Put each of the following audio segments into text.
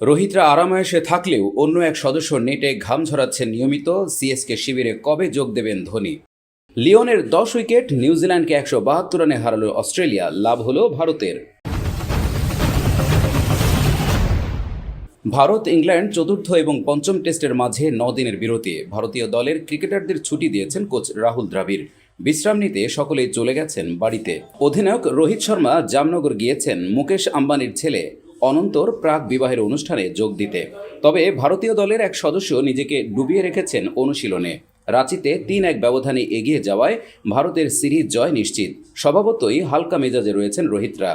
রোহিতরা আরামায়েশে থাকলেও অন্য এক সদস্য নেটে ঘাম ঝরাচ্ছেন নিয়মিত। সিএসকে শিবিরে কবে যোগ দেবেন ধোনি? লিওনের দশ উইকেট, নিউজিল্যান্ডকে একশো বাহাত্তর রানে হারালো অস্ট্রেলিয়া। লাভ হলো ভারতের। ভারত, ইংল্যান্ড চতুর্থ এবং পঞ্চম টেস্টের মাঝে দিনের বিরতি। ভারতীয় দলের ক্রিকেটারদের ছুটি দিয়েছেন কোচ রাহুল দ্রাবিড়। বিশ্রাম নিতে সকলেই চলে গেছেন বাড়িতে। অধিনায়ক রোহিত শর্মা জামনগর গিয়েছেন। মুকেশ আম্বানির ছেলে অনন্তর প্রাক বিবাহের অনুষ্ঠানে যোগ দিতে। তবে ভারতীয় দলের এক সদস্য নিজেকে ডুবিয়ে রেখেছেন অনুশীলনে। রাঁচিতে তিন এক ব্যবধানে এগিয়ে যাওয়ায় ভারতের সিরিজ জয় নিশ্চিত। স্বভাবতই হালকা মেজাজে রয়েছেন রোহিতরা।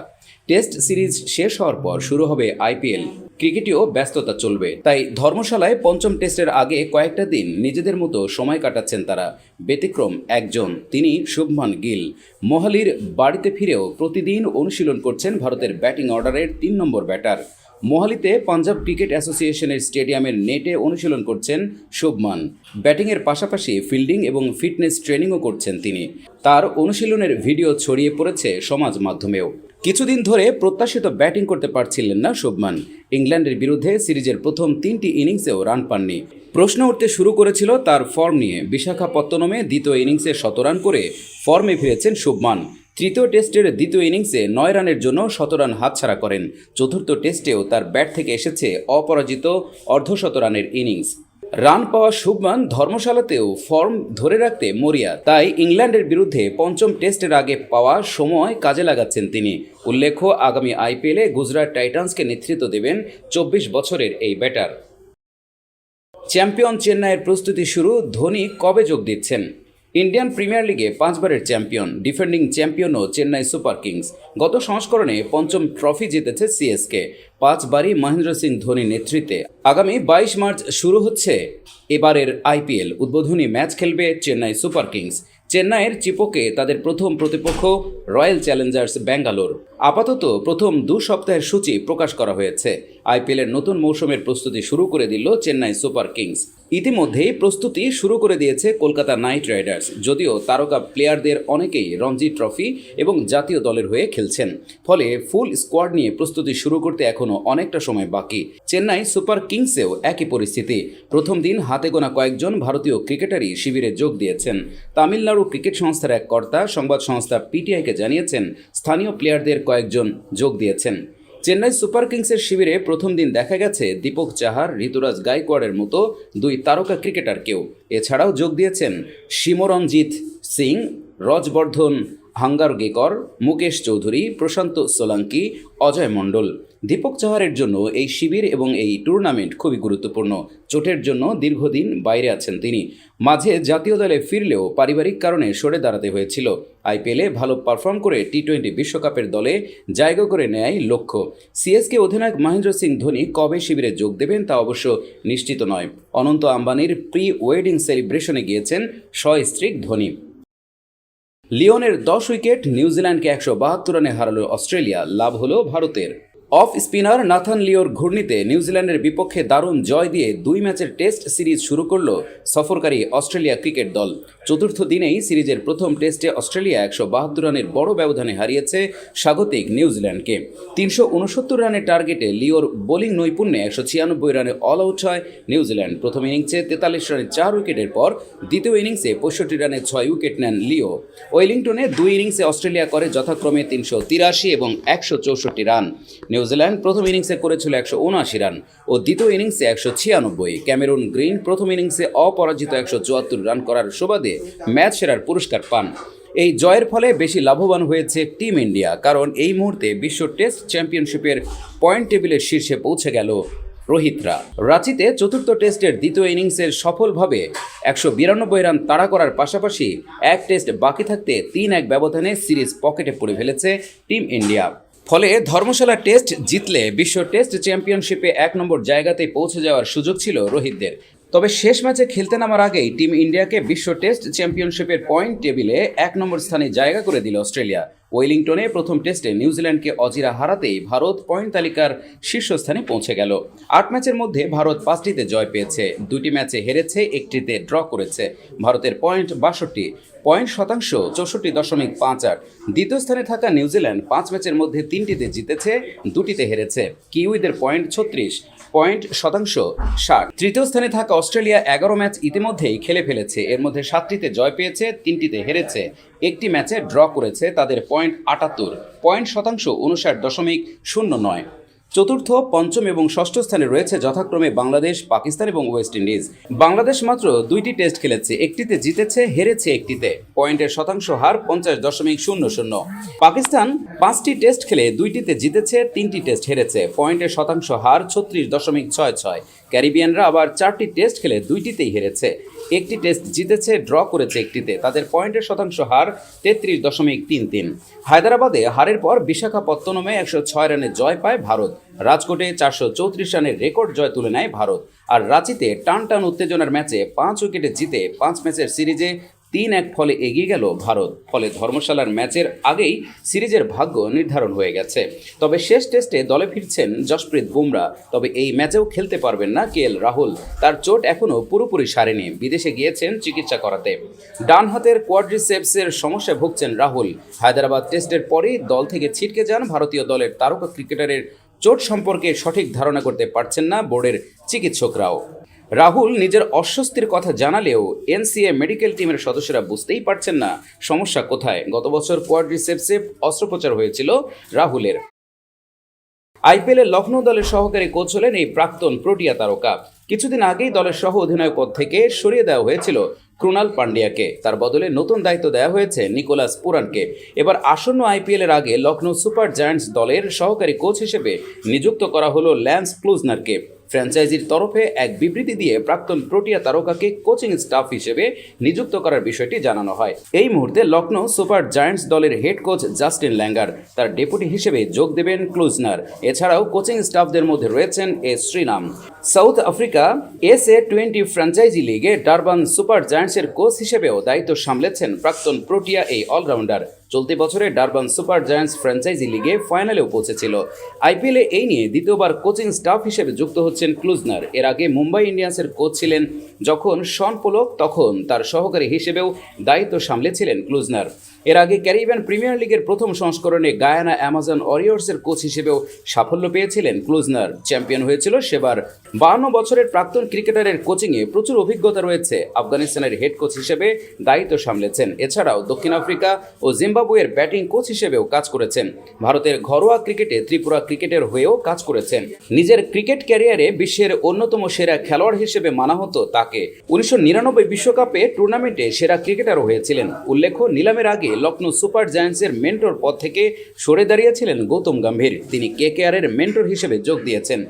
টেস্ট সিরিজ শেষ হওয়ার পর শুরু হবে আইপিএল। ক্রিকেটেও ব্যস্ততা চলবে। তাই ধর্মশালায় পঞ্চম টেস্টের আগে কয়েকটা দিন নিজেদের মতো সময় কাটাচ্ছেন তারা। ব্যতিক্রম একজন, তিনি শুভমান গিল। মোহালির বাড়িতে ফিরেও প্রতিদিন অনুশীলন করছেন ভারতের ব্যাটিং অর্ডারের তিন নম্বর ব্যাটার। মোহালিতে পাঞ্জাব ক্রিকেট অ্যাসোসিয়েশনের স্টেডিয়ামের নেটে অনুশীলন করছেন শুভমান। ব্যাটিংয়ের পাশাপাশি ফিল্ডিং এবং ফিটনেস ট্রেনিংও করছেন তিনি। তার অনুশীলনের ভিডিও ছড়িয়ে পড়েছে সমাজ মাধ্যমেও। কিছুদিন ধরে প্রত্যাশিত ব্যাটিং করতে পারছিলেন না শুভমান। ইংল্যান্ডের বিরুদ্ধে সিরিজের প্রথম তিনটি ইনিংসেও রান পাননি। প্রশ্ন উঠতে শুরু করেছিল তার ফর্ম নিয়ে। বিশাখাপত্তনমে দ্বিতীয় ইনিংসে শতরান করে ফর্মে ফিরেছেন শুভমান। তৃতীয় টেস্টের দ্বিতীয় ইনিংসে নয় রানের জন্য শতরান হাতছাড়া করেন। চতুর্থ টেস্টেও তার ব্যাট থেকে এসেছে অপরাজিত অর্ধশতরানের ইনিংস। রান পাওয়া শুভমান ধর্মশালাতেও ফর্ম ধরে রাখতে মরিয়া, তাই ইংল্যান্ডের বিরুদ্ধে পঞ্চম টেস্টের আগে পাওয়া সময় কাজে লাগাচ্ছেন তিনি। উল্লেখ্য, আগামী আইপিএলে গুজরাট টাইটান্সকে নেতৃত্ব দেবেন চব্বিশ বছরের এই ব্যাটার। চ্যাম্পিয়ন চেন্নাইয়ের প্রস্তুতি শুরু, ধোনি কবে যোগ দিচ্ছেন? ইন্ডিয়ান প্রিমিয়ার লিগে পাঁচবারের চ্যাম্পিয়ন, ডিফেন্ডিং চ্যাম্পিয়নও চেন্নাই সুপার কিংস। গত সংস্করণে পঞ্চম ট্রফি জিতেছে সিএসকে। পাঁচবারই মহেন্দ্র সিং ধোনি নেতৃত্বে। আগামী বাইশ মার্চ শুরু হচ্ছে এবারের আইপিএল। উদ্বোধনী ম্যাচ খেলবে চেন্নাই সুপার কিংস। চেন্নাইয়ের চিপোকে তাদের প্রথম প্রতিপক্ষ রয়্যাল চ্যালেঞ্জার্স ব্যাঙ্গালোর। আপাতত প্রথম দু সপ্তাহের সূচি প্রকাশ করা হয়েছে। আইপিএলের নতুন মৌসুমের প্রস্তুতি শুরু করে দিল চেন্নাই সুপার কিংস। ইতিমধ্যেই প্রস্তুতি শুরু করে দিয়েছে কলকাতা নাইট রাইডার্স, যদিও তারকা প্লেয়ারদের অনেকেই রঞ্জি ট্রফি এবং জাতীয় দলের হয়ে খেলছেন। ফলে ফুল স্কোয়াড নিয়ে প্রস্তুতি শুরু করতে এখনও অনেকটা সময় বাকি। চেন্নাই সুপার কিংসেও একই পরিস্থিতি। প্রথম দিন হাতে গোনা কয়েকজন ভারতীয় ক্রিকেটারই শিবিরে যোগ দিয়েছেন। তামিলনাড়ু ক্রিকেট সংস্থার এক কর্তা, সংবাদ সংস্থা পিটিআইকে জানিয়েছেন, স্থানীয় প্লেয়ারদের কয়েকজন যোগ দিয়েছেন। চেন্নাই সুপার কিংসের শিবিরে প্রথম দিন দেখা গেছে দীপক চাহার, ঋতুরাজ গাইকোয়াড়ের মতো দুই তারকা ক্রিকেটারকেও। এছাড়াও যোগ দিয়েছেন সিমরনজিৎ সিং, রজবর্ধন হাঙ্গারগেকর মুকেশ চৌধুরী, প্রশান্ত সোলাঙ্কি, অজয় মণ্ডল। দীপক চাহারের জন্য এই শিবির এবং এই টুর্নামেন্ট খুবই গুরুত্বপূর্ণ। চোটের জন্য দীর্ঘদিন বাইরে আছেন তিনি। মাঝে জাতীয় দলে ফিরলেও পারিবারিক কারণে সরে দাঁড়াতে হয়েছিল। আইপিএলে ভালো পারফর্ম করে টি টোয়েন্টি বিশ্বকাপের দলে জায়গা করে নেয় লক্ষ্য। সিএসকে অধিনায়ক মহেন্দ্র সিং ধোনি কবে শিবিরে যোগ দেবেন তা অবশ্য নিশ্চিত নয়। অনন্ত আম্বানির প্রি ওয়েডিং সেলিব্রেশনে গিয়েছেন সস্ত্রীক ধোনি। লিওনের দশ উইকেট নিউজিল্যান্ডকে একশো বাহাত্তর রানে হারালো অস্ট্রেলিয়া। লাভ হলো ভারতের। অফ স্পিনার নাথান লিওর ঘূর্ণিতে নিউজিল্যান্ডের বিপক্ষে দারুণ জয় দিয়ে দুই ম্যাচের টেস্ট সিরিজ শুরু করল সফরকারী অস্ট্রেলিয়া ক্রিকেট দল। চতুর্থ দিনেই সিরিজের প্রথম টেস্টে অস্ট্রেলিয়া একশো বাহাত্তর রানের বড় ব্যবধানে হারিয়েছে স্বাগতিক নিউজিল্যান্ডকে। তিনশো উনসত্তর রানের টার্গেটে লিওর বোলিং নৈপুণ্যে একশো ছিয়ানব্বই রানে অল আউট হয় নিউজিল্যান্ড। প্রথম ইনিংসে তেতাল্লিশ রানে চার উইকেটের পর দ্বিতীয় ইনিংসে পঁয়ষট্টি রানে ছয় উইকেট নেন লিও। ওয়েলিংটনে দুই ইনিংসে অস্ট্রেলিয়া করে যথাক্রমে তিনশো তিরাশি এবং একশো চৌষট্টি রান। নিউজিল্যান্ড প্রথম ইনিংসে করেছিল একশো উনআশি রান ও দ্বিতীয় ইনিংসে একশো ছিয়ানব্বই। ক্যামেরুন গ্রিন প্রথম ইনিংসে অপরাজিত একশো চুয়াত্তর রান করার সুবাদে ম্যাচ সেরার পুরস্কার পান। এই জয়ের ফলে বেশি লাভবান হয়েছে টিম ইন্ডিয়া, কারণ এই মুহূর্তে বিশ্ব টেস্ট চ্যাম্পিয়নশিপের পয়েন্ট টেবিলের শীর্ষে পৌঁছে গেল রোহিতরা। রাঁচিতে চতুর্থ টেস্টের দ্বিতীয় ইনিংসের সফলভাবে একশো বিরানব্বই রান তাড়া করার পাশাপাশি এক টেস্ট বাকি থাকতে তিন এক ব্যবধানে সিরিজ পকেটে পড়ে ফেলেছে টিম ইন্ডিয়া। ফলে ধর্মশালা টেস্ট জিতলে বিশ্ব টেস্ট চ্যাম্পিয়নশিপে এক নম্বর জায়গাতে পৌঁছে যাওয়ার সুযোগ ছিল রোহিতদের। তবে শেষ ম্যাচে খেলতে নামার আগেই টিম ইন্ডিয়াকে বিশ্ব টেস্ট চ্যাম্পিয়নশিপের পয়েন্ট টেবিলে এক নম্বর স্থানে জায়গা করে দিল অস্ট্রেলিয়া। ওয়েলিংটনে প্রথম টেস্টে নিউজিল্যান্ডকে অজিরা হারাতেই ভারত পয়েন্ট তালিকার শীর্ষস্থানে পৌঁছে গেল। আট ম্যাচের মধ্যে ভারত পাঁচটিতে জয় পেয়েছে। দুটি ম্যাচে হেরেছে, একটিতে ড্র করেছে। ভারতের পয়েন্ট বাষট্টি। পয়েন্ট শতাংশ চৌষট্টি দশমিক পাঁচ আট। দ্বিতীয় স্থানে থাকা নিউজিল্যান্ড পাঁচ ম্যাচের মধ্যে তিনটিতে জিতেছে, দুটিতে হেরেছে। কিউইদের পয়েন্ট ছত্রিশ, পয়েন্ট শতাংশ ষাট। তৃতীয় স্থানে থাকা অস্ট্রেলিয়া এগারো ম্যাচ ইতিমধ্যেই খেলে ফেলেছে। এর মধ্যে সাতটিতে জয় পেয়েছে, তিনটিতে হেরেছে। একটি ম্যাচে ড্র করেছে তাদের পয়েন্ট আটাত্তর, পয়েন্ট শতাংশ উনষাট দশমিক শূন্য নয়। চতুর্থ, পঞ্চম এবং ষষ্ঠ স্থানে রয়েছে যথাক্রমে বাংলাদেশ, পাকিস্তান এবং ওয়েস্ট ইন্ডিজ। বাংলাদেশ মাত্র দুইটি টেস্ট খেলেছে, একটিতে জিতেছে, হেরেছে একটিতে। পয়েন্টের শতাংশ হার পঞ্চাশ দশমিক শূন্য শূন্য। পাকিস্তান পাঁচটি টেস্ট খেলে দুইটিতে জিতেছে, তিনটি টেস্ট হেরেছে। পয়েন্টের শতাংশ হার ছত্রিশ দশমিক ছয় ছয়। ক্যারিবিয়ানরা আবার চারটি টেস্ট খেলে দুইটিতেই হেরেছে। একটি টেস্ট জিতেছে, ড্র করেছে একটিতে। তাদের পয়েন্টের শতাংশ হার তেত্রিশ দশমিক তিন তিন। হায়দ্রাবাদে হারের পর বিশাখাপত্তনমে একশো ছয় রানে জয় পায় ভারত। রাজকোটে চারশো চৌত্রিশ রানের রেকর্ড জয় তুলে নেয় ভারত। আর রাঁচিতে টান টান উত্তেজনার ম্যাচে পাঁচ উইকেটে জিতে পাঁচ ম্যাচের সিরিজে তিন এক ফলে এগিয়ে গেল ভারত। ফলে ধর্মশালার ম্যাচের আগেই সিরিজের ভাগ্য নির্ধারণ হয়ে গেছে। তবে শেষ টেস্টে দলে ফিরছেন জসপ্রীত বুমরা। তবে এই ম্যাচেও খেলতে পারবেন না কে রাহুল। তার চোট এখনও পুরোপুরি সারেনি। বিদেশে গিয়েছেন চিকিৎসা করাতে। ডান হাতের কোয়াড্রিসেপসের সমস্যায় ভুগছেন রাহুল। হায়দ্রাবাদ টেস্টের পরেই দল থেকে ছিটকে যান ভারতীয় দলের তারকা ক্রিকেটারের চোট সম্পর্কে সঠিক ধারণা করতে পারছেন না বোর্ডের চিকিৎসকরাও। রাহুল নিজের অস্বস্তির কথা জানালেও এনসিএ মেডিকেল টিমের সদস্যরা বুঝতেই পারছেন না সমস্যা কোথায়। গত বছর কোয়াড্রিসেপসে অস্ত্রোপচার হয়েছিল রাহুলের। আইপিএলের লখনৌ দলের সহকারী কোচ হলেন এই প্রাক্তন প্রোটিয়া তারকা। কিছুদিন আগেই দলের সহ অধিনায়ক পদ থেকে সরিয়ে দেওয়া হয়েছিল ক্রুনাল পান্ডিয়াকে তার বদলে নতুন দায়িত্ব দেওয়া হয়েছে নিকোলাস পুরানকে। এবার আসন্ন আইপিএলের আগে লখনৌ সুপার জায়ান্টস দলের সহকারী কোচ হিসেবে নিযুক্ত করা হলো ল্যান্স ক্লুজনারকে। ফ্র্যাঞ্চাইজির তরফে এক বিবৃতি দিয়ে প্রাক্তন প্রোটিয়া তারকাকে কোচিং স্টাফ হিসেবে নিযুক্ত করার বিষয়টি জানানো হয়। এই মুহূর্তে লখনৌ সুপার জায়ান্টস দলের হেড কোচ জাস্টিন ল্যাঙ্গার তার ডেপুটি হিসেবে যোগ দেবেন ক্লুজনার। এছাড়াও কোচিং স্টাফদের মধ্যে রয়েছেন এ শ্রীনাম। South Africa S A twenty franchise লিগে ডারবান সুপার জায়ান্টসের কোচ হিসেবেও দায়িত্ব সামলেছেন প্রাক্তন প্রোটিয়া এই অলরাউন্ডার। চলতি বছরে ডারবান সুপার জায়ান্টস ফ্র্যাঞ্চাইজি লিগে ফাইনালেও পৌঁছেছিল। আইপিএলে এই নিয়ে দ্বিতীয়বার কোচিং স্টাফ হিসেবে যুক্ত হচ্ছেন ক্লুজনার। এর আগে মুম্বাই ইন্ডিয়ান্সের কোচ ছিলেন যখন শন পোলক, তখন তার সহকারী হিসেবেও দায়িত্ব সামলেছিলেন ক্লুজনার। এর আগে ক্যারিবিয়ান প্রিমিয়ার লিগের প্রথম সংস্করণে গায়ানা অ্যামাজন ওরিয়র্সের কোচ হিসেবেও সাফল্য পেয়েছিলেন। ক্লুজনার চ্যাম্পিয়ন হয়েছিল সেবার বাহান্ন বছরের প্রাক্তন ক্রিকেটারের কোচিংয়ে প্রচুর অভিজ্ঞতা রয়েছে। আফগানিস্তানের হেড কোচ হিসেবে দায়িত্ব সামলেছেন। এছাড়াও দক্ষিণ আফ্রিকা ও জিম্বাবুয়ের ব্যাটিং কোচ হিসেবেও কাজ করেছেন। ভারতের ঘরোয়া ক্রিকেটে ত্রিপুরা ক্রিকেটের হয়েও কাজ করেছেন। নিজের ক্রিকেট ক্যারিয়ারে বিশ্বের অন্যতম সেরা খেলোয়াড় হিসেবে মানা হতো তাকে। উনিশশো বিশ্বকাপে টুর্নামেন্টে সেরা ক্রিকেটারও হয়েছিলেন। উল্লেখ্য, নিলামের আগে লখনৌ সুপার জায়ান্টসের মেন্টর পদ থেকে সরে দাঁড়িয়েছিলেন গৌতম গম্ভীর। তিনি কেকেআরের মেন্টর হিসেবে যোগ দিয়েছেন।